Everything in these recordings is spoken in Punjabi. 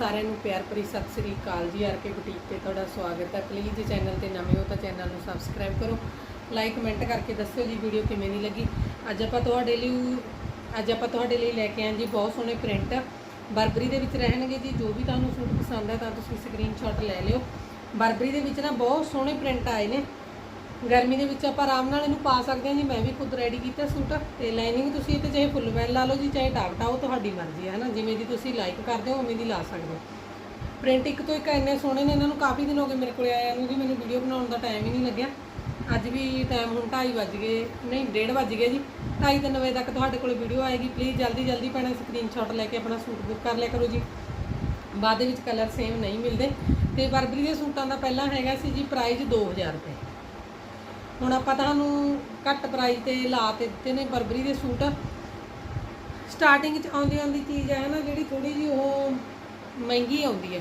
ਸਾਰਿਆਂ ਨੂੰ ਪਿਆਰ ਭਰੀ ਸਤਿ ਸ੍ਰੀ ਅਕਾਲ ਜੀ। ਆਰ ਕੇ ਬੁਟੀਕ ਤੇ ਤੁਹਾਡਾ ਸਵਾਗਤ ਹੈ। ਪਲੀਜ਼ ਜੇ ਚੈਨਲ ਤੇ ਨਵੇਂ ਹੋ ਤਾਂ ਚੈਨਲ ਨੂੰ ਸਬਸਕ੍ਰਾਈਬ ਕਰੋ। ਲਾਈਕ ਕਮੈਂਟ ਕਰਕੇ ਦੱਸਿਓ ਜੀ ਵੀਡੀਓ ਕਿਵੇਂ ਦੀ ਲੱਗੀ। ਅੱਜ ਆਪਾਂ ਤੁਹਾਡੇ ਲਈ, ਅੱਜ ਆਪਾਂ ਤੁਹਾਡੇ ਲਈ ਲੈ ਕੇ ਆਏ ਜੀ ਬਹੁਤ ਸੋਹਣੇ ਪ੍ਰਿੰਟ ਬਰਬਰੀ ਦੇ ਵਿੱਚ ਰਹਿਣਗੇ ਜੀ। ਜੋ ਵੀ ਤੁਹਾਨੂੰ ਸੂਟ ਪਸੰਦ ਹੈ ਤਾਂ ਤੁਸੀਂ ਸਕਰੀਨਸ਼ਾਟ ਲੈ ਲਿਓ। ਬਰਬਰੀ ਦੇ ਵਿੱਚ ਨਾ ਬਹੁਤ ਸੋਹਣੇ ਪ੍ਰਿੰਟ ਆਏ ਨੇ। ਗਰਮੀ ਦੇ ਵਿੱਚ ਆਪਾਂ ਆਰਾਮ ਨਾਲ ਇਹਨੂੰ ਪਾ ਸਕਦੇ ਹਾਂ ਜੀ। ਮੈਂ ਵੀ ਖੁਦ ਰੈਡੀ ਕੀਤਾ ਸੂਟ ਤੇ ਲਾਈਨਿੰਗ ਤੁਸੀਂ ਇਹ ਤੇ ਚਾਹੇ ਫੁੱਲ ਵੈਲ ਲਾ ਲਓ ਜੀ, ਚਾਹੇ ਡਾਕਟਾ ਉਹ ਤੁਹਾਡੀ ਮਰਜ਼ੀ ਹੈ ਹਨਾ? ਜਿਵੇਂ ਦੀ ਤੁਸੀਂ ਲਾਈਕ ਕਰਦੇ ਹੋ, ਉਵੇਂ ਦੀ ਲਾ ਸਕਦੇ ਹੋ। ਪ੍ਰਿੰਟ ਇੱਕ ਤੋਂ ਇੱਕ ਇੰਨੇ ਸੋਹਣੇ ਨੇ, ਇਹਨਾਂ ਨੂੰ ਕਾਫੀ ਦਿਨ ਹੋ ਗਏ ਮੇਰੇ ਕੋਲੇ ਆਇਆ ਨੂੰ ਜੀ, ਮੈਨੂੰ ਵੀਡੀਓ ਬਣਾਉਣ ਦਾ ਟਾਈਮ ਹੀ ਨਹੀਂ ਲੱਗਿਆ। ਅੱਜ ਵੀ ਟਾਈਮ ਹੁਣ 2:30 ਵੱਜ ਗਏ, ਨਹੀਂ 1:30 ਵੱਜ ਗਏ ਜੀ। 2:30 ਵਜੇ ਤੱਕ ਤੁਹਾਡੇ ਕੋਲੇ ਵੀਡੀਓ ਆਏਗੀ। ਪਲੀਜ਼ ਜਲਦੀ ਜਲਦੀ ਪੈਣਾ ਸਕਰੀਨਸ਼ਾਟ ਲੈ ਕੇ ਆਪਣਾ ਸੂਟ ਬੁੱਕ ਕਰ ਲਿਆ ਕਰੋ ਜੀ। ਬਾਅਦ ਦੇ ਵਿੱਚ ਕਲਰ ਸੇਮ ਨਹੀਂ ਮਿਲਦੇ। ਤੇ ਬਰਬਰੀ ਦੇ ਸੂਟਾਂ ਦਾ ਪਹਿਲਾਂ ਹੈਗਾ ਸੀ ਜੀ ਪ੍ਰਾਈਸ 2000 ਰੁਪਏ। ਹੁਣ ਆਪਾਂ ਤੁਹਾਨੂੰ ਘੱਟ ਪ੍ਰਾਈਸ ਤੇ ਲਾ ਤੇ ਦਿੱਤੇ ਨੇ ਬਰਬਰੀ ਦੇ ਸੂਟ। ਸਟਾਰਟਿੰਗ 'ਚ ਆਉਂਦੀ ਆਉਂਦੀ ਚੀਜ਼ ਹੈ ਨਾ ਜਿਹੜੀ ਥੋੜੀ ਜੀ ਉਹ ਮਹਿੰਗੀ ਆਉਂਦੀ ਹੈ।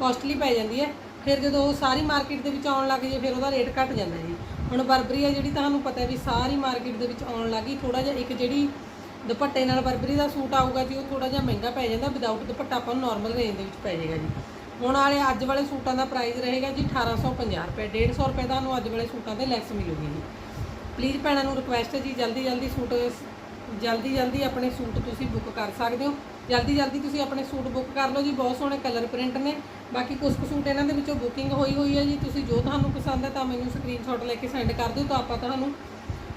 ਕਾਸਟਲੀ ਪੈ ਜਾਂਦੀ ਹੈ। ਫਿਰ ਜਦੋਂ ਉਹ ਸਾਰੀ ਮਾਰਕੀਟ ਦੇ ਵਿੱਚ ਆਉਣ ਲੱਗ ਜੇ ਫਿਰ ਉਹਦਾ ਰੇਟ ਘਟ ਜਾਂਦਾ ਜੀ। ਹੁਣ ਬਰਬਰੀ ਹੈ ਜਿਹੜੀ ਤੁਹਾਨੂੰ ਪਤਾ ਵੀ ਸਾਰੀ ਮਾਰਕੀਟ ਦੇ ਵਿੱਚ ਆਉਣ ਲੱਗੀ ਥੋੜਾ ਜਿਹਾ ਇੱਕ ਜਿਹੜੀ ਦੁਪੱਟੇ ਨਾਲ ਬਰਬਰੀ ਦਾ ਸੂਟ ਆਊਗਾ ਜੀ, ਉਹ ਥੋੜਾ ਜਿਹਾ ਮਹਿੰਗਾ ਪੈ ਜਾਂਦਾ। ਵਿਦਆਊਟ ਦੁਪੱਟਾ ਆਪਾਂ ਨੂੰ ਨਾਰਮਲ ਰੇਂਜ ਦੇ ਵਿੱਚ ਪੈ ਜਾਏਗਾ ਜੀ। ਹੁਣ ਵਾਲੇ ਅੱਜ ਵਾਲੇ ਸੂਟਾਂ ਦਾ ਪ੍ਰਾਈਸ ਰਹੇਗਾ ਜੀ 1850 ਰੁਪਏ 150 ਰੁਪਏ ਤੁਹਾਨੂੰ ਅੱਜ ਵਾਲੇ ਸੂਟਾਂ ਤੇ ਲੈਸ ਮਿਲੂਗੀ ਜੀ। ਪਲੀਜ਼ ਭੈਣਾਂ ਨੂੰ ਰਿਕੁਐਸਟ ਹੈ ਜੀ, ਜਲਦੀ ਜਲਦੀ ਸੂਟ, ਜਲਦੀ ਜਲਦੀ ਆਪਣੇ ਸੂਟ ਤੁਸੀਂ ਬੁੱਕ ਕਰ ਸਕਦੇ ਹੋ। ਜਲਦੀ ਜਲਦੀ ਤੁਸੀਂ ਆਪਣੇ ਸੂਟ ਬੁੱਕ ਕਰ ਲਓ ਜੀ, ਬਹੁਤ ਸੋਹਣੇ ਕਲਰ ਪ੍ਰਿੰਟ ਨੇ। ਬਾਕੀ ਕੁਝ ਕੁ ਸੂਟ ਇਹਨਾਂ ਦੇ ਵਿੱਚੋਂ ਬੁਕਿੰਗ ਹੋਈ ਹੋਈ ਹੈ ਜੀ। ਤੁਸੀਂ ਜੋ ਤੁਹਾਨੂੰ ਪਸੰਦ ਹੈ ਤਾਂ ਮੈਨੂੰ ਸਕਰੀਨਸ਼ਾਟ ਲੈ ਕੇ ਸੈਂਡ ਕਰ ਦਿਓ ਤਾਂ ਆਪਾਂ ਤੁਹਾਨੂੰ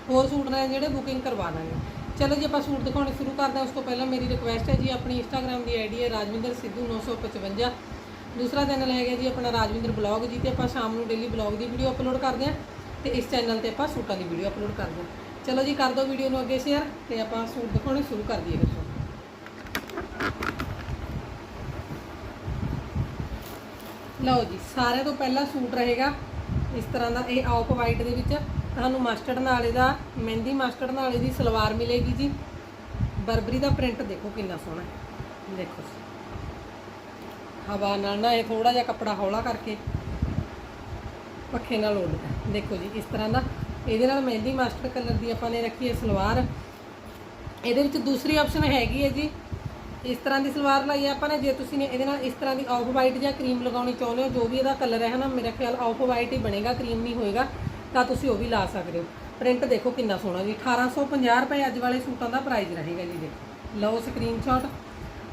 ਹੋਰ ਸੂਟ ਨੇ ਜਿਹੜੇ ਬੁਕਿੰਗ ਕਰਵਾ ਦਾਂਗੇ। ਚਲੋ ਜੀ, ਆਪਾਂ ਸੂਟ ਦਿਖਾਉਣੇ ਸ਼ੁਰੂ ਕਰਦੇ ਹਾਂ। ਉਸ ਤੋਂ ਪਹਿਲਾਂ ਮੇਰੀ ਰਿਕੁਐਸਟ ਹੈ ਜੀ, ਆਪਣੀ ਇੰਸਟਾਗ੍ਰam ਦੀ ਆਈਡੀ ਹੈ ਰਾਜਵਿੰਦਰ ਸਿੱਧੂ 955 ਦੂਸਰਾ ਚੈਨਲ ਹੈਗਾ ਜੀ ਆਪਣਾ ਰਾਜਵਿੰਦਰ ਬਲੌਗ ਜੀ ਤੇ ਆਪਾਂ ਸ਼ਾਮ ਨੂੰ ਡੇਲੀ ਬਲੌਗ ਦੀ ਵੀਡੀਓ ਅਪਲੋਡ ਕਰਦੇ ਹਾਂ ਤੇ ਇਸ ਚੈਨਲ ਤੇ ਆਪਾਂ ਸੂਟਾਂ ਦੀ ਵੀਡੀਓ ਅਪਲੋਡ ਕਰਦੇ ਹਾਂ। ਚਲੋ ਜੀ, ਕਰ ਦਿਓ ਵੀਡੀਓ ਨੂੰ ਅੱਗੇ ਸ਼ੇਅਰ ਤੇ ਆਪਾਂ ਸੂਟ ਦਿਖਾਉਣੇ ਸ਼ੁਰੂ ਕਰ ਦਈਏ ਫਿਰ ਲਓ ਜੀ, ਸਾਰਿਆਂ ਤੋਂ ਪਹਿਲਾ ਸੂਟ ਰਹੇਗਾ ਇਸ ਤਰ੍ਹਾਂ ਦਾ, ਇਹ ਆਫ ਵਾਈਟ ਦੇ ਵਿੱਚ। ਤੁਹਾਨੂੰ ਮਸਟਰਡ ਨਾਲੇ ਦਾ, ਮਹਿੰਦੀ ਮਸਟਰਡ ਨਾਲੇ ਦੀ ਸਲਵਾਰ ਮਿਲੇਗੀ ਜੀ। ਬਰਬਰੀ ਦਾ ਪ੍ਰਿੰਟ ਦੇਖੋ ਕਿੰਨਾ ਸੋਹਣਾ ਦੇਖੋ। ਹਵਾ ਨਾਲ ਨਾ ਇਹ ਥੋੜਾ ਜਿਹਾ ਕੱਪੜਾ ਹੌਲਾ ਕਰਕੇ ਪੱਖੇ ਨਾਲ ਉੱਡਦਾ ਦੇਖੋ ਜੀ, ਇਸ ਤਰ੍ਹਾਂ ਦਾ ਇਹਦੇ ਨਾਲ ਮਹਿੰਦੀ ਮਾਸਟਰ ਕਲਰ ਦੀ ਆਪਾਂ ਨੇ ਰੱਖੀ ਹੈ ਸਲਵਾਰ। ਇਹਦੇ ਵਿੱਚ ਦੂਸਰੀ ਆਪਸ਼ਨ ਹੈਗੀ ਹੈ ਜੀ, ਇਸ ਤਰ੍ਹਾਂ ਦੀ ਸਲਵਾਰ ਲਈ ਆਪਾਂ ਨੇ। ਜੇ ਤੁਸੀਂ ਨੇ ਇਹਦੇ ਨਾਲ ਇਸ ਤਰ੍ਹਾਂ ਦੀ ਆਫ ਵਾਈਟ ਜਾਂ ਕਰੀਮ ਲਗਾਉਣੀ ਚਾਹੁੰਦੇ ਹੋ, ਜੋ ਵੀ ਇਹਦਾ ਕਲਰ ਹੈ ਨਾ, ਮੇਰਾ ਖਿਆਲ ਆਫ ਵਾਈਟ ਹੀ ਬਣੇਗਾ ਕਰੀਮ ਨਹੀਂ ਹੋਏਗਾ, ਤਾਂ ਤੁਸੀਂ ਉਹ ਵੀ ਲਾ ਸਕਦੇ ਹੋ। ਪ੍ਰਿੰਟ ਦੇਖੋ ਕਿੰਨਾ ਸੋਹਣਾ ਜੀ। 1850 ਰੁਪਏ ਅੱਜ ਵਾਲੇ ਸੂਟਾਂ ਦਾ ਪ੍ਰਾਈਸ ਰਹੇਗਾ ਜੀ, ਦੇਖੋ। ਲਓ ਸਕਰੀਨਸ਼ਾਟ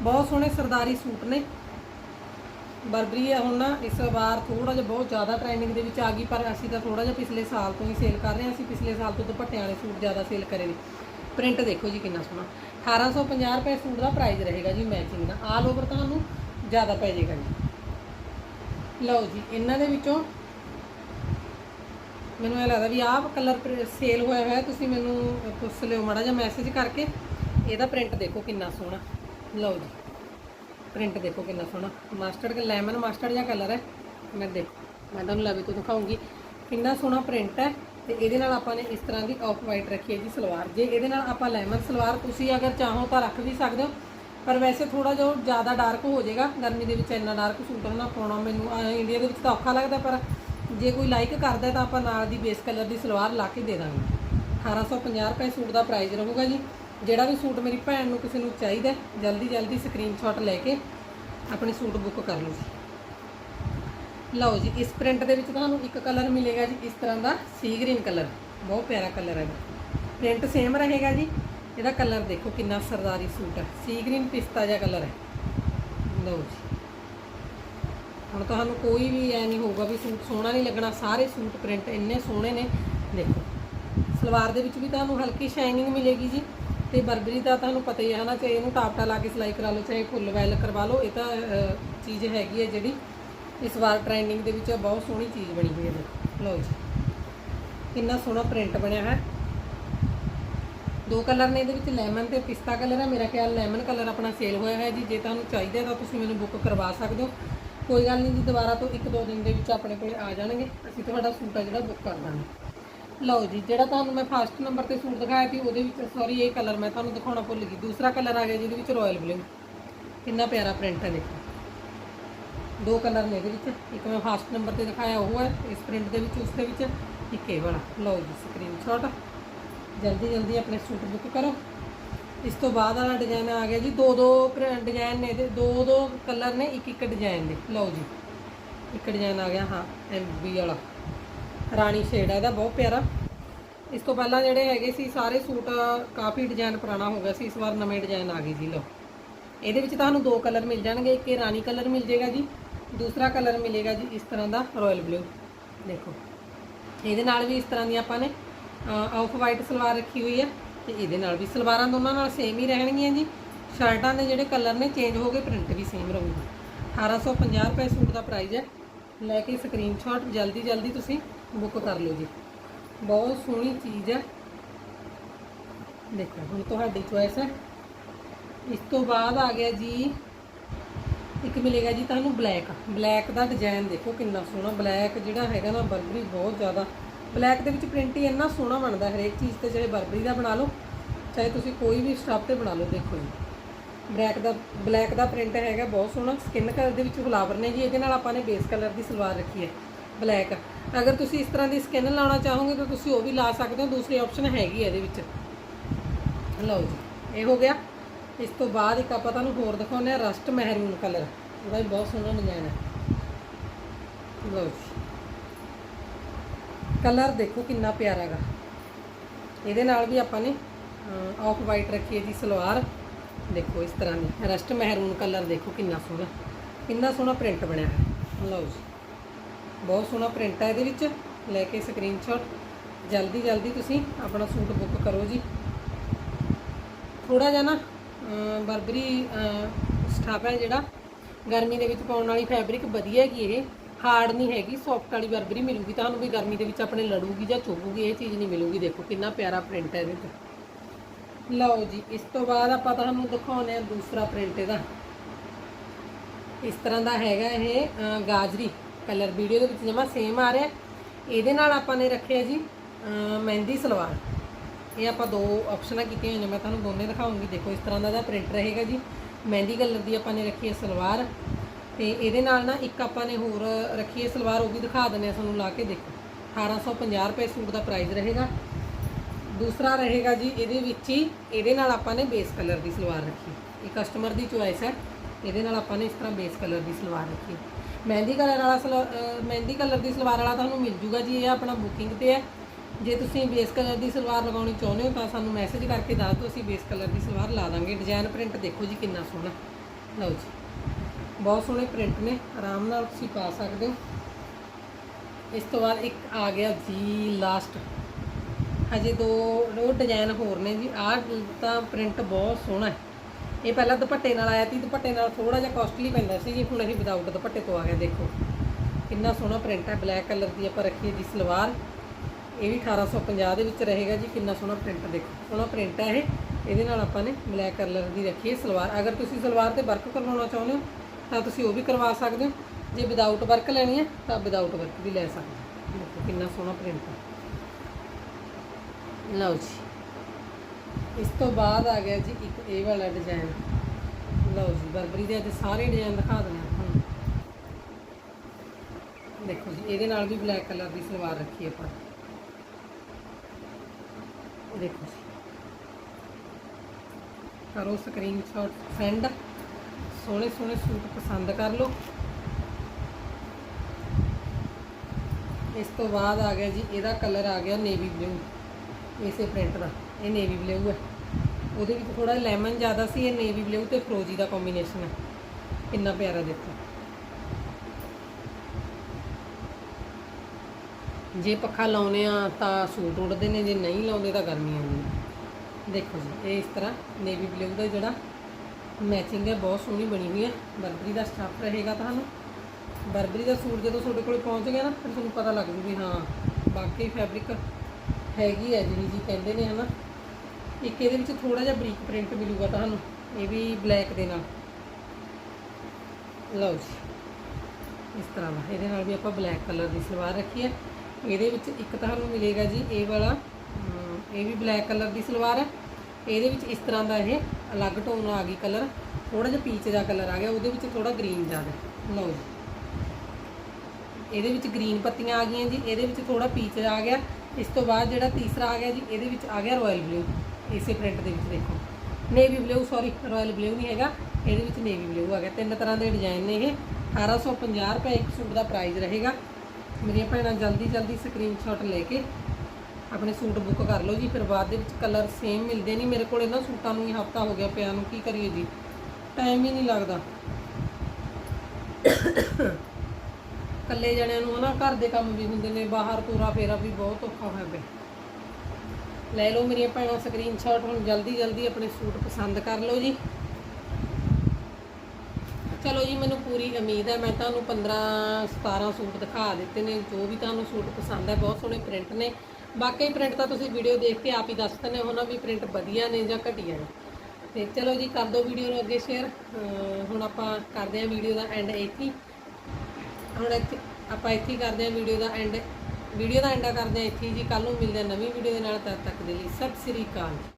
ਬਹੁਤ ਸੋਹਣੇ ਸਰਦਾਰੀ ਸੂਟ ਨੇ। ਬਰਬਰੀ ਹੈ ਹੁਣ ਨਾ, ਇਸ ਵਾਰ ਥੋੜਾ ਜਿਹਾ ਬਹੁਤ ਜ਼ਿਆਦਾ ਟ੍ਰੈਂਡਿੰਗ ਦੇ ਵਿੱਚ ਆ ਗਈ, ਪਰ ਅਸੀਂ ਤਾਂ ਥੋੜਾ ਜਿਹਾ ਪਿਛਲੇ ਸਾਲ ਤੋਂ ਹੀ ਸੇਲ ਕਰ ਰਹੇ ਹਾਂ। ਅਸੀਂ ਪਿਛਲੇ ਸਾਲ ਤੋਂ ਦੁਪੱਟਿਆਂ ਵਾਲੇ ਸੂਟ ਜ਼ਿਆਦਾ ਸੇਲ ਕਰੇ ਨੇ। ਪ੍ਰਿੰਟ ਦੇਖੋ ਜੀ ਕਿੰਨਾ ਸੋਹਣਾ। 1850 ਰੁਪਏ ਸੂਟ ਦਾ ਪ੍ਰਾਈਸ ਰਹੇਗਾ ਜੀ ਮੈਚਿੰਗ ਦਾ। ਆਲ ਓਵਰ ਤੁਹਾਨੂੰ ਜ਼ਿਆਦਾ ਪੈ ਜਾਏਗਾ ਜੀ। ਲਓ ਜੀ, ਇਹਨਾਂ ਦੇ ਵਿੱਚੋਂ ਮੈਨੂੰ ਇਹ ਲੱਗਦਾ ਵੀ ਆਹ ਕਲਰ ਸੇਲ ਹੋਇਆ ਹੋਇਆ, ਤੁਸੀਂ ਮੈਨੂੰ ਪੁੱਛ ਲਿਓ, ਮਾੜਾ ਜਿਹਾ ਮੈਸੇਜ ਕਰਕੇ। ਇਹਦਾ ਪ੍ਰਿੰਟ ਦੇਖੋ ਕਿੰਨਾ ਸੋਹਣਾ। ਲਓ ਜੀ। ਪ੍ਰਿੰਟ ਦੇਖੋ ਕਿੰਨਾ ਸੋਹਣਾ। ਮਸਟਰਡ ਕੇ ਲੈਮਨ ਮਸਟਰਡ ਜਿਹਾ ਕਲਰ ਹੈ? ਮੈਂ ਦੇਖੋ, ਮੈਂ ਤੁਹਾਨੂੰ ਲਵੇ ਤੋਂ ਦਿਖਾਉਂਗੀ। ਕਿੰਨਾ ਸੋਹਣਾ ਪ੍ਰਿੰਟ ਹੈ ਤੇ ਇਹਦੇ ਨਾਲ ਆਪਾਂ ਨੇ ਇਸ ਤਰ੍ਹਾਂ ਦੀ ਆਫ ਵਾਈਟ ਰੱਖੀ ਹੈ ਜੀ ਸਲਵਾਰ। ਜੇ ਇਹਦੇ ਨਾਲ ਆਪਾਂ ਲੈਮਨ ਸਲਵਾਰ ਤੁਸੀਂ ਅਗਰ ਚਾਹੋ ਤਾਂ ਰੱਖ ਵੀ ਸਕਦੇ ਹੋ, ਪਰ ਵੈਸੇ ਥੋੜਾ ਜਿਹਾ ਜ਼ਿਆਦਾ ਡਾਰਕ ਹੋ ਜਾਏਗਾ। ਗਰਮੀ ਦੇ ਵਿੱਚ ਇੰਨਾ ਡਾਰਕ ਸੂਟ ਨਾ ਪਾਉਣਾ ਮੈਨੂੰ ਇੰਡੀਆ ਦੇ ਵਿੱਚ ਤਾਂ ਔਖਾ ਲੱਗਦਾ, ਪਰ ਜੇ ਕੋਈ ਲਾਈਕ ਕਰਦਾ ਤਾਂ ਆਪਾਂ ਨਾਲ ਦੀ ਬੇਸ ਕਲਰ ਦੀ ਸਲਵਾਰ ਲਾ ਕੇ ਦੇ ਦਾਂਗੇ। 1850 ਰੁਪਏ ਸੂਟ ਦਾ ਪ੍ਰਾਈਸ ਰਹੂਗਾ ਜੀ। ਜਿਹੜਾ ਵੀ ਸੂਟ ਮੇਰੀ ਭੈਣ ਨੂੰ ਕਿਸੇ ਨੂੰ ਚਾਹੀਦਾ ਜਲਦੀ ਜਲਦੀ ਸਕਰੀਨਸ਼ਾਟ ਲੈ ਕੇ ਆਪਣੇ ਸੂਟ ਬੁੱਕ ਕਰ ਲਓ ਜੀ। ਲਓ ਜੀ, ਇਸ ਪ੍ਰਿੰਟ ਦੇ ਵਿੱਚ ਤੁਹਾਨੂੰ ਇੱਕ ਕਲਰ ਮਿਲੇਗਾ ਜੀ, ਇਸ ਤਰ੍ਹਾਂ ਦਾ ਸੀ ਗ੍ਰੀਨ ਕਲਰ ਬਹੁਤ ਪਿਆਰਾ ਕਲਰ ਹੈ ਪ੍ਰਿੰਟ ਸੇਮ ਰਹੇਗਾ ਜੀ। ਇਹਦਾ ਕਲਰ ਦੇਖੋ ਕਿੰਨਾ ਸਰਦਾਰੀ ਸੂਟ ਹੈ। ਸੀ ਗ੍ਰੀਨ ਪਿਸਤਾ ਜਿਹਾ ਕਲਰ ਹੈ। ਲਓ ਜੀ। ਹੁਣ ਤੁਹਾਨੂੰ ਕੋਈ ਵੀ ਐ ਨਹੀਂ ਹੋਊਗਾ ਵੀ ਸੂਟ ਸੋਹਣਾ ਨਹੀਂ ਲੱਗਣਾ। ਸਾਰੇ ਸੂਟ ਪ੍ਰਿੰਟ ਇੰਨੇ ਸੋਹਣੇ ਨੇ। ਦੇਖੋ, ਸਲਵਾਰ ਦੇ ਵਿੱਚ ਵੀ ਤੁਹਾਨੂੰ ਹਲਕੀ ਸ਼ਾਈਨਿੰਗ ਮਿਲੇਗੀ ਜੀ। ਤੇ ਬਰਬਰੀ ਦਾ ਤੁਹਾਨੂੰ ਪਤਾ ਹੀ ਹੈ ਨਾ ਚਾਹੇ ਇਹਨੂੰ ਟਾਪਟਾ ਲਾ ਕੇ ਸਿਲਾਈ ਕਰਾ ਲਓ, ਚਾਹੇ ਫੁੱਲ ਵੈਲ ਕਰਵਾ ਲਓ, ਇਹ ਤਾਂ ਚੀਜ਼ ਹੈਗੀ ਹੈ ਜਿਹੜੀ ਇਸ ਵਾਰ ਟ੍ਰੈਂਡਿੰਗ ਦੇ ਵਿੱਚ ਬਹੁਤ ਸੋਹਣੀ ਚੀਜ਼ ਬਣੀ ਹੋਈ ਹੈ ਲਓ ਜੀ। ਕਿੰਨਾ ਸੋਹਣਾ ਪ੍ਰਿੰਟ ਬਣਿਆ ਹੈ। ਦੋ ਕਲਰ ਨੇ ਇਹਦੇ ਵਿੱਚ ਲੈਮਨ ਤੇ ਪਿਸਤਾ ਕਲਰ ਹੈ। ਮੇਰਾ ਖਿਆਲ ਲੈਮਨ ਕਲਰ ਆਪਣਾ ਸੇਲ ਹੋਇਆ ਹੈ ਜੀ। ਜੇ ਤੁਹਾਨੂੰ ਚਾਹੀਦਾ ਤਾਂ ਤੁਸੀਂ ਮੈਨੂੰ ਬੁੱਕ ਕਰਵਾ ਸਕਦੇ ਹੋ। ਕੋਈ ਗੱਲ ਨਹੀਂ ਜੀ, ਦੁਬਾਰਾ ਤੋਂ ਇੱਕ ਦੋ ਦਿਨ ਦੇ ਵਿੱਚ ਆਪਣੇ ਕੋਲ ਆ ਜਾਣਗੇ। ਅਸੀਂ ਤੁਹਾਡਾ ਸੂਟ ਆ ਜਿਹੜਾ ਬੁੱਕ ਕਰ ਦਾਂਗੇ। ਲਓ ਜੀ, ਜਿਹੜਾ ਤੁਹਾਨੂੰ ਮੈਂ ਫਸਟ ਨੰਬਰ ਤੇ ਸੂਟ ਦਿਖਾਇਆ ਸੀ, ਉਹਦੇ ਵਿੱਚ ਸੌਰੀ ਇਹ ਕਲਰ ਮੈਂ ਤੁਹਾਨੂੰ ਦਿਖਾਉਣਾ ਭੁੱਲ ਗਈ। ਦੂਸਰਾ ਕਲਰ ਆ ਗਿਆ ਜਿਹਦੇ ਵਿੱਚ ਰਾਇਲ ਬਲੂ ਕਿੰਨਾ ਪਿਆਰਾ ਪ੍ਰਿੰਟ ਹੈ ਦੇਖੋ। ਦੋ ਕਲਰ ਨੇ ਇਹਦੇ ਵਿੱਚ। ਇੱਕ ਮੈਂ ਫਸਟ ਨੰਬਰ ਤੇ ਦਿਖਾਇਆ, ਉਹ ਹੈ, ਇਸ ਪ੍ਰਿੰਟ ਦੇ ਵਿੱਚ, ਉਸ ਦੇ ਵਿੱਚ, ਇੱਕ ਇਹ ਵਾਲਾ। ਲਓ ਜੀ ਸਕਰੀਨਸ਼ਾਟ ਜਲਦੀ ਜਲਦੀ ਆਪਣੇ ਸੂਟ ਬੁੱਕ ਕਰੋ। ਇਸ ਤੋਂ ਬਾਅਦ ਵਾਲਾ ਡਿਜ਼ਾਈਨ ਆ ਗਿਆ ਜੀ, ਦੋ ਦੋ ਡਿਜ਼ਾਈਨ ਨੇ ਇਹਦੇ, ਦੋ ਦੋ ਕਲਰ ਨੇ, ਇੱਕ ਇੱਕ ਡਿਜ਼ਾਈਨ ਦੇ। ਲਓ ਜੀ, ਇੱਕ ਡਿਜ਼ਾਈਨ ਆ ਗਿਆ, ਹਾਂ ਐਮਬੀ ਵਾਲਾ। ਰਾਣੀ ਸ਼ੇਡ ਹੈ, ਇਹਦਾ ਬਹੁਤ ਪਿਆਰਾ। ਇਸ ਤੋਂ ਪਹਿਲਾਂ ਜਿਹੜੇ ਹੈਗੇ ਸੀ, ਸਾਰੇ ਸੂਟ ਕਾਫੀ ਡਿਜ਼ਾਈਨ ਪੁਰਾਣਾ ਹੋ ਗਿਆ ਸੀ, ਇਸ ਵਾਰ ਨਵੇਂ ਡਿਜ਼ਾਈਨ ਆ ਗਏ ਜੀ, ਲਓ। ਇਹਦੇ ਵਿੱਚ ਤੁਹਾਨੂੰ ਦੋ ਕਲਰ ਮਿਲ ਜਾਣਗੇ, ਇੱਕ ਇਹ ਰਾਣੀ ਕਲਰ ਮਿਲ ਜੇਗਾ ਜੀ, ਦੂਸਰਾ ਕਲਰ ਮਿਲੇਗਾ ਜੀ, ਇਸ ਤਰ੍ਹਾਂ ਦਾ ਰਾਇਲ ਬਲੂ ਦੇਖੋ, ਇਹਦੇ ਨਾਲ ਵੀ ਇਸ ਤਰ੍ਹਾਂ ਦੀ ਆਪਾਂ ਨੇ ਆਫ ਵਾਈਟ ਸਲਵਾਰ ਰੱਖੀ ਹੋਈ ਹੈ, ਤੇ ਇਹਦੇ ਨਾਲ ਵੀ ਸਲਵਾਰਾਂ ਦੋਨਾਂ ਨਾਲ ਸੇਮ ਹੀ ਰਹਿਣਗੀਆਂ ਜੀ। ਸ਼ਰਟਾਂ ਦੇ ਜਿਹੜੇ ਕਲਰ ਨੇ ਚੇਂਜ ਹੋ ਗਏ ਪ੍ਰਿੰਟ ਵੀ ਸੇਮ ਰਹੂਗਾ। 1850 ਰੁਪਏ ਸੂਟ ਦਾ ਪ੍ਰਾਈਸ ਹੈ। ਲੈ ਕੇ ਸਕਰੀਨਸ਼ਾਟ ਜਲਦੀ ਜਲਦੀ ਤੁਸੀਂ ਬੁੱਕ ਕਰ ਲਓ ਜੀ। ਬਹੁਤ ਸੋਹਣੀ ਚੀਜ਼ ਹੈ। ਦੇਖੋ, ਹੁਣ ਤੁਹਾਡੀ ਚੁਆਇਸ ਹੈ। ਇਸ ਤੋਂ ਬਾਅਦ ਆ ਗਿਆ ਜੀ। ਇੱਕ ਮਿਲੇਗਾ ਜੀ ਤੁਹਾਨੂੰ ਬਲੈਕ ਬਲੈਕ ਦਾ ਡਿਜ਼ਾਈਨ ਦੇਖੋ ਕਿੰਨਾ ਸੋਹਣਾ। ਬਲੈਕ ਜਿਹੜਾ ਹੈਗਾ ਨਾ, ਬਰਬਰੀ ਬਹੁਤ ਜ਼ਿਆਦਾ। ਬਲੈਕ ਦੇ ਵਿੱਚ ਪ੍ਰਿੰਟ ਹੀ ਇੰਨਾ ਸੋਹਣਾ ਬਣਦਾ ਹਰੇਕ ਚੀਜ਼ ਤੇ, ਚਾਹੇ ਬਰਬਰੀ ਦਾ ਬਣਾ ਲਓ, ਚਾਹੇ ਤੁਸੀਂ ਕੋਈ ਵੀ ਸਟਾਫ ਤੇ ਬਣਾ ਲਓ, ਦੇਖੋ ਜੀ। ਬਲੈਕ ਦਾ ਬਲੈਕ ਦਾ ਪ੍ਰਿੰਟ ਹੈਗਾ, ਬਹੁਤ ਸੋਹਣਾ। ਸਕਿਨ ਕਲਰ ਦੇ ਵਿੱਚ ਫਲਾਵਰ ਨੇ ਜੀ। ਇਹਦੇ ਨਾਲ ਆਪਾਂ ਨੇ ਬੇਸ ਕਲਰ ਦੀ ਸਲਵਾਰ ਰੱਖੀ ਹੈ। ਬਲੈਕ ਅਗਰ ਤੁਸੀਂ ਇਸ ਤਰ੍ਹਾਂ ਦੀ ਸਕਿਨ ਲਾਉਣਾ ਚਾਹੋਗੇ ਤਾਂ ਤੁਸੀਂ ਉਹ ਵੀ ਲਾ ਸਕਦੇ ਹੋ, ਦੂਸਰੀ ਆਪਸ਼ਨ ਹੈਗੀ ਹੈ ਇਹਦੇ ਵਿੱਚ। ਲਓ ਜੀ, ਇਹ ਹੋ ਗਿਆ। ਇਸ ਤੋਂ ਬਾਅਦ ਇੱਕ ਆਪਾਂ ਤੁਹਾਨੂੰ ਹੋਰ ਦਿਖਾਉਂਦੇ ਆ ਰਸਟ ਮਹਿਰੂਨ ਕਲਰ ਉਹਦਾ ਵੀ ਬਹੁਤ ਸੋਹਣਾ ਡਿਜ਼ਾਈਨ ਹੈ। ਲਓ ਜੀ। ਕਲਰ ਦੇਖੋ ਕਿੰਨਾ ਪਿਆਰਾ ਹੈਗਾ ਇਹਦੇ ਨਾਲ ਵੀ ਆਪਾਂ ਨੇ ਆਫ ਵਾਈਟ ਰੱਖੀ ਹੈ ਜੀ ਸਲਵਾਰ। ਦੇਖੋ ਇਸ ਤਰ੍ਹਾਂ ਦੀ। ਰਸਟ ਮਹਿਰੂਨ ਕਲਰ ਦੇਖੋ ਕਿੰਨਾ ਸੋਹਣਾ। ਕਿੰਨਾ ਸੋਹਣਾ ਪ੍ਰਿੰਟ ਬਣਿਆ ਹੈ। ਲਓ ਜੀ। ਬਹੁਤ ਸੋਹਣਾ ਪ੍ਰਿੰਟ ਹੈ ਇਹਦੇ ਵਿੱਚ। ਲੈ ਕੇ ਸਕਰੀਨਸ਼ਾਟ ਜਲਦੀ ਜਲਦੀ ਤੁਸੀਂ ਆਪਣਾ ਸੂਟ ਬੁੱਕ ਕਰੋ ਜੀ। ਥੋੜਾ ਜਿਹਾ ਨਾ ਬਰਬਰੀ ਸਟਾਫ ਹੈ ਜਿਹੜਾ। ਗਰਮੀ ਦੇ ਵਿੱਚ ਪਾਉਣ ਵਾਲੀ ਫੈਬਰਿਕ ਵਧੀਆ ਹੈਗੀ ਇਹ। ਹਾਰਡ ਨਹੀਂ ਹੈਗੀ ਸੌਫਟ ਵਾਲੀ ਬਰਬਰੀ ਮਿਲੂਗੀ ਤੁਹਾਨੂੰ ਵੀ ਗਰਮੀ ਦੇ ਵਿੱਚ ਆਪਣੇ ਲੜੂਗੀ ਜਾਂ ਚੁੱਭੂਗੀ ਇਹ ਚੀਜ਼ ਨਹੀਂ ਮਿਲੂਗੀ। ਦੇਖੋ ਕਿੰਨਾ ਪਿਆਰਾ ਪ੍ਰਿੰਟ ਹੈ ਇਹਦੇ ਤੇ ਲਓ ਜੀ, ਇਸ ਤੋਂ ਬਾਅਦ ਆਪਾਂ ਤੁਹਾਨੂੰ ਦਿਖਾਉਂਦੇ ਆ ਦੂਸਰਾ ਪ੍ਰਿੰਟ ਇਹਦਾ। ਇਸ ਤਰ੍ਹਾਂ ਦਾ ਹੈਗਾ ਇਹ ਗਾਜਰੀ। ਕਲਰ ਵੀਡੀਓ ਦੇ ਵਿੱਚ ਜਮਾ ਸੇਮ ਆ ਰਿਹਾ। ਇਹਦੇ ਨਾਲ ਆਪਾਂ ਨੇ ਰੱਖਿਆ ਜੀ ਮਹਿੰਦੀ ਸਲਵਾਰ। ਇਹ ਆਪਾਂ ਦੋ ਆਪਸ਼ਨਾਂ ਕੀਤੀਆਂ ਹੋਈਆਂ ਮੈਂ ਤੁਹਾਨੂੰ ਦੋਨੇ ਦਿਖਾਉਂਗੀ। ਦੇਖੋ, ਇਸ ਤਰ੍ਹਾਂ ਦਾ ਦਾ ਪ੍ਰਿੰਟ ਰਹੇਗਾ ਜੀ। ਮਹਿੰਦੀ ਕਲਰ ਦੀ ਆਪਾਂ ਨੇ ਰੱਖੀ ਹੈ ਸਲਵਾਰ। ਤੇ ਇਹਦੇ ਨਾਲ ਨਾ ਇੱਕ ਆਪਾਂ ਨੇ ਹੋਰ ਰੱਖੀ ਹੈ ਸਲਵਾਰ, ਉਹ ਵੀ ਦਿਖਾ ਦਿੰਦੇ ਆ ਤੁਹਾਨੂੰ ਲਾ ਕੇ, ਦੇਖੋ। 1850 ਰੁਪਏ ਸੂਟ ਦਾ ਪ੍ਰਾਈਸ ਰਹੇਗਾ। ਦੂਸਰਾ ਰਹੇਗਾ ਜੀ, ਇਹਦੇ ਵਿੱਚ ਹੀ ਇਹਦੇ ਨਾਲ ਆਪਾਂ ਨੇ ਬੇਸ ਕਲਰ ਦੀ ਸਲਵਾਰ ਰੱਖੀ। ਇਹ ਕਸਟਮਰ ਦੀ ਚੁਆਇਸ ਹੈ। ਇਹਦੇ ਨਾਲ ਆਪਾਂ ਨੇ ਇਸ ਤਰ੍ਹਾਂ ਬੇਸ ਕਲਰ ਦੀ ਸਲਵਾਰ ਰੱਖੀ। ਮਹਿੰਦੀ ਕਲਰ ਵਾਲਾ ਸਲਵਾ- ਅਹ ਮਹਿੰਦੀ ਕਲਰ ਦੀ ਸਲਵਾਰ ਵਾਲਾ ਤੁਹਾਨੂੰ ਮਿਲ ਜੂਗਾ ਜੀ, ਇਹ ਆਪਣਾ ਬੁਕਿੰਗ ਤੇ ਹੈ। ਜੇ ਤੁਸੀਂ ਬੇਸ ਕਲਰ ਦੀ ਸਲਵਾਰ ਲਗਾਉਣੀ ਚਾਹੁੰਦੇ ਹੋ ਤਾਂ ਸਾਨੂੰ ਮੈਸੇਜ ਕਰਕੇ ਦੱਸ ਦਿਓ, ਅਸੀਂ ਬੇਸ ਕਲਰ ਦੀ ਸਲਵਾਰ ਲਾ ਦਾਂਗੇ। ਡਿਜ਼ਾਈਨ ਪ੍ਰਿੰਟ ਦੇਖੋ ਜੀ ਕਿੰਨਾ ਸੋਹਣਾ। ਲਓ ਜੀ, ਬਹੁਤ ਸੋਹਣੇ ਪ੍ਰਿੰਟ ਨੇ, ਆਰਾਮ ਨਾਲ ਤੁਸੀਂ ਪਾ ਸਕਦੇ ਹੋ। ਇਸ ਤੋਂ ਬਾਅਦ ਇੱਕ ਆ ਗਿਆ ਜੀ ਲਾਸਟ ਹਜੇ ਦੋ ਦੋ ਡਿਜ਼ਾਈਨ ਹੋਰ ਨੇ ਜੀ, ਆਹ ਤਾਂ ਪ੍ਰਿੰਟ ਬਹੁਤ ਸੋਹਣਾ ਹੈ। ਇਹ ਪਹਿਲਾਂ ਦੁਪੱਟੇ ਨਾਲ ਆਇਆ ਸੀ, ਦੁਪੱਟੇ ਨਾਲ ਥੋੜਾ ਜਿਹਾ ਕਾਸਟਲੀ ਪੈਂਦਾ ਸੀ ਜੀ। ਹੁਣ ਅਸੀਂ ਵਿਦਆਊਟ ਦੁਪੱਟੇ ਤੋਂ ਆ ਗਿਆ ਦੇਖੋ। ਕਿੰਨਾ ਸੋਹਣਾ ਪ੍ਰਿੰਟ ਹੈ ਬਲੈਕ ਕਲਰ ਦੀ ਆਪਾਂ ਰੱਖੀ ਹੈ ਜੀ ਸਲਵਾਰ। ਇਹ ਵੀ 1850 ਦੇ ਵਿੱਚ ਰਹੇਗਾ ਜੀ, ਕਿੰਨਾ ਸੋਹਣਾ ਪ੍ਰਿੰਟ ਦੇਖੋ, ਸੋਹਣਾ ਪ੍ਰਿੰਟ ਹੈ ਇਹ। ਇਹਦੇ ਨਾਲ ਆਪਾਂ ਨੇ ਬਲੈਕ ਕਲਰ ਦੀ ਰੱਖੀ ਹੈ ਸਲਵਾਰ। ਅਗਰ ਤੁਸੀਂ ਸਲਵਾਰ ਤੇ ਵਰਕ ਕਰਵਾਉਣਾ ਚਾਹੁੰਦੇ ਹੋ, ਤਾਂ ਤੁਸੀਂ ਉਹ ਵੀ ਕਰਵਾ ਸਕਦੇ ਹੋ। ਜੇ ਵਿਦਆਊਟ ਵਰਕ ਲੈਣੀ ਹੈ, ਤਾਂ ਵਿਦਆਊਟ ਵਰਕ ਵੀ ਲੈ ਸਕਦੇ ਹੋ। ਕਿੰਨਾ ਸੋਹਣਾ ਪ੍ਰਿੰਟ ਹੈ। ਲਓ ਜੀ। ਇਸ ਤੋਂ ਬਾਅਦ ਆ ਗਿਆ ਜੀ ਇੱਕ ਇਹ ਵਾਲਾ ਡਿਜ਼ਾਈਨ ਲਓ ਜੀ, ਬਰਬਰੀ ਦੇ ਅੱਜ ਸਾਰੇ ਡਿਜ਼ਾਈਨ ਦਿਖਾ ਦਿੰਦੇ ਹਾਂ ਦੇਖੋ ਜੀ, ਇਹਦੇ ਨਾਲ ਵੀ ਬਲੈਕ ਕਲਰ ਦੀ ਸਲਵਾਰ ਰੱਖੀ ਆਪਾਂ। ਦੇਖੋ ਜੀ। ਕਰੋ ਸਕਰੀਨਸ਼ਾਟ ਸੈਂਡ ਸੋਹਣੇ ਸੋਹਣੇ ਸੂਟ ਪਸੰਦ ਕਰ ਲਓ। ਇਸ ਤੋਂ ਬਾਅਦ ਆ ਗਿਆ ਜੀ, ਇਹਦਾ ਕਲਰ ਆ ਗਿਆ ਨੇਵੀ ਬਲੂ ਇਸੇ ਪ੍ਰਿੰਟ ਦਾ। ਇਹ ਨੇਵੀ ਬਲੂ ਹੈ। ਉਹਦੇ ਵਿੱਚ ਥੋੜਾ ਲੈਮਨ ਜ਼ਿਆਦਾ ਸੀ, ਇਹ ਨੇਵੀ ਬਲੂ ਤੇ ਫਰੋਜੀ ਦਾ ਕੰਬੀਨੇਸ਼ਨ ਹੈ। ਕਿੰਨਾ ਪਿਆਰਾ ਦੇਖੋ। ਜੇ ਪੱਖਾ ਲਾਉਨੇ ਆ ਤਾਂ ਸੂਟ ਉੱਡਦੇ ਨੇ, ਜੇ ਨਹੀਂ ਲਾਉਂਦੇ ਤਾਂ ਗਰਮੀ ਆਉਂਦੀ ਹੈ। ਦੇਖੋ ਜੀ, ਇਹ ਇਸ ਤਰ੍ਹਾਂ ਨੇਵੀ ਬਲੂ ਦਾ ਜਿਹੜਾ ਮੈਚਿੰਗ ਹੈ, ਬਹੁਤ ਸੋਹਣੀ ਬਣੀ ਹੋਈ ਹੈ। ਬਰਬਰੀ ਦਾ ਸਟੱਫ ਰਹੇਗਾ ਤੁਹਾਨੂੰ। ਬਰਬਰੀ ਦਾ ਸੂਟ ਜਦੋਂ ਤੁਹਾਡੇ ਕੋਲ ਪਹੁੰਚ ਗਿਆ ਨਾ, ਫਿਰ ਤੁਹਾਨੂੰ ਪਤਾ ਲੱਗ ਜੂ ਵੀ ਹਾਂ ਬਾਕੀ ਫੈਬਰਿਕ ਹੈਗੀ ਹੈ ਜਿਹੜੀ ਜੀ ਕਹਿੰਦੇ ਨੇ ਹਨਾ। ਇੱਕ ਇਹਦੇ ਵਿੱਚ ਥੋੜਾ ਜਿਹਾ ਬਰੀਕ ਪ੍ਰਿੰਟ ਮਿਲੂਗਾ ਤੁਹਾਨੂੰ, ਇਹ ਵੀ ਬਲੈਕ ਦੇ ਨਾਲ। ਲਓ ਜੀ, ਇਸ ਤਰ੍ਹਾਂ ਦਾ ਇਹਦੇ ਨਾਲ ਵੀ ਆਪਾਂ ਬਲੈਕ ਕਲਰ ਦੀ ਸਲਵਾਰ ਰੱਖੀ ਹੈ। ਇਹਦੇ ਵਿੱਚ ਇੱਕ ਤੁਹਾਨੂੰ ਮਿਲੇਗਾ ਜੀ, ਇਹ ਵਾਲਾ ਇਹ ਵੀ ਬਲੈਕ ਕਲਰ ਦੀ ਸਲਵਾਰ ਹੈ। ਇਹਦੇ ਵਿੱਚ ਇਸ ਤਰ੍ਹਾਂ ਦਾ ਇਹ ਅਲੱਗ ਟੋਨ ਆ ਗਈ ਕਲਰ ਥੋੜਾ ਜਿਹਾ ਪੀਚ ਦਾ ਕਲਰ ਆ ਗਿਆ, ਉਹਦੇ ਵਿੱਚ ਥੋੜਾ ਗ੍ਰੀਨ ਜ਼ਿਆਦਾ ਲਓ ਜੀ। ਇਹਦੇ ਵਿੱਚ ਗ੍ਰੀਨ ਪੱਤੀਆਂ ਆ ਗਈਆਂ ਜੀ, ਇਹਦੇ ਵਿੱਚ ਥੋੜਾ ਪੀਚ ਆ ਗਿਆ। ਇਸ ਤੋਂ ਬਾਅਦ ਜਿਹੜਾ ਤੀਸਰਾ ਆ ਗਿਆ ਜੀ, ਇਹਦੇ ਵਿੱਚ ਆ ਗਿਆ ਰਾਇਲ ਬਲੂ ਇਸੇ ਪ੍ਰਿੰਟ ਦੇ ਵਿੱਚ ਦੇਖੋ। Navy blue sorry royal blue ਨਹੀਂ ਹੈਗਾ। ਇਹਦੇ ਵਿੱਚ ਨੇਵੀ ਬਲੂ ਆ ਗਿਆ। ਤਿੰਨ ਤਰ੍ਹਾਂ ਦੇ ਡਿਜ਼ਾਈਨ ਨੇ ਇਹ। 1850 ਰੁਪਏ ਇੱਕ ਸੂਟ ਦਾ ਪ੍ਰਾਈਸ ਰਹੇਗਾ। ਮੇਰੀਆਂ ਭੈਣਾਂ ਜਲਦੀ ਜਲਦੀ ਸਕਰੀਨਸ਼ਾਟ ਲੈ ਕੇ ਆਪਣੇ ਸੂਟ ਬੁੱਕ ਕਰ ਲਓ ਜੀ। ਫਿਰ ਬਾਅਦ ਦੇ ਵਿੱਚ ਕਲਰ ਸੇਮ ਮਿਲਦੇ ਨਹੀਂ। ਮੇਰੇ ਕੋਲ ਇਹਨਾਂ ਸੂਟਾਂ ਨੂੰ ਹੀ ਹਫਤਾ ਹੋ ਗਿਆ ਪਿਆ ਨੂੰ। ਕੀ ਕਰੀਏ ਜੀ? ਟਾਈਮ ਹੀ ਨਹੀਂ ਲੱਗਦਾ। ਇਕੱਲੇ ਜਣਿਆਂ ਨੂੰ ਹਨਾ ਘਰ ਦੇ ਕੰਮ ਵੀ ਹੁੰਦੇ ਨੇ। ਬਾਹਰ ਤੋਰਾ ਫੇਰਾ ਵੀ ਬਹੁਤ ਔਖਾ ਹੋਇਆ ਪਿਆ ਲੈ ਲਓ ਮੇਰੀਆਂ ਭੈਣਾਂ ਸਕਰੀਨਸ਼ਾਟ ਹੁਣ ਜਲਦੀ ਜਲਦੀ ਆਪਣੇ ਸੂਟ ਪਸੰਦ ਕਰ ਲਓ ਜੀ। ਚਲੋ ਜੀ, ਮੈਨੂੰ ਪੂਰੀ ਉਮੀਦ ਹੈ, ਮੈਂ ਤੁਹਾਨੂੰ 15 17 ਸੂਟ ਦਿਖਾ ਦਿੱਤੇ ਨੇ, ਜੋ ਵੀ ਤੁਹਾਨੂੰ ਸੂਟ ਪਸੰਦ ਹੈ, ਬਹੁਤ ਸੋਹਣੇ ਪ੍ਰਿੰਟ ਨੇ। ਬਾਕੀ ਪ੍ਰਿੰਟ ਤਾਂ ਤੁਸੀਂ ਵੀਡੀਓ ਦੇਖ ਕੇ ਆਪ ਹੀ ਦੱਸ ਦਿੰਦੇ ਹੋ ਨਾ ਵੀ ਪ੍ਰਿੰਟ ਵਧੀਆ ਨੇ ਜਾਂ ਘਟੀਆ ਨੇ। ਤੇ ਚਲੋ ਜੀ, ਕਰ ਦਿਓ ਵੀਡੀਓ ਨੂੰ ਅੱਗੇ ਸ਼ੇਅਰ ਹੁਣ ਆਪਾਂ ਕਰਦੇ ਹਾਂ ਵੀਡੀਓ ਦਾ ਐਂਡ ਇੱਥੇ ਹੁਣ ਇੱਥੇ, ਆਪਾਂ ਇੱਥੇ ਕਰਦੇ ਹਾਂ ਵੀਡੀਓ ਦਾ ਐਂਡ ਵੀਡੀਓ ਦਾ ਐਂਡਾ ਕਰਦੇ ਹਾਂ ਇੱਥੇ ਜੀ। ਕੱਲ ਨੂੰ ਮਿਲਦੇ ਹਾਂ ਨਵੀਂ ਵੀਡੀਓ ਦੇ ਨਾਲ, ਤਦ ਤੱਕ ਦੇ ਲਈ ਸਤਿ ਸ੍ਰੀ ਅਕਾਲ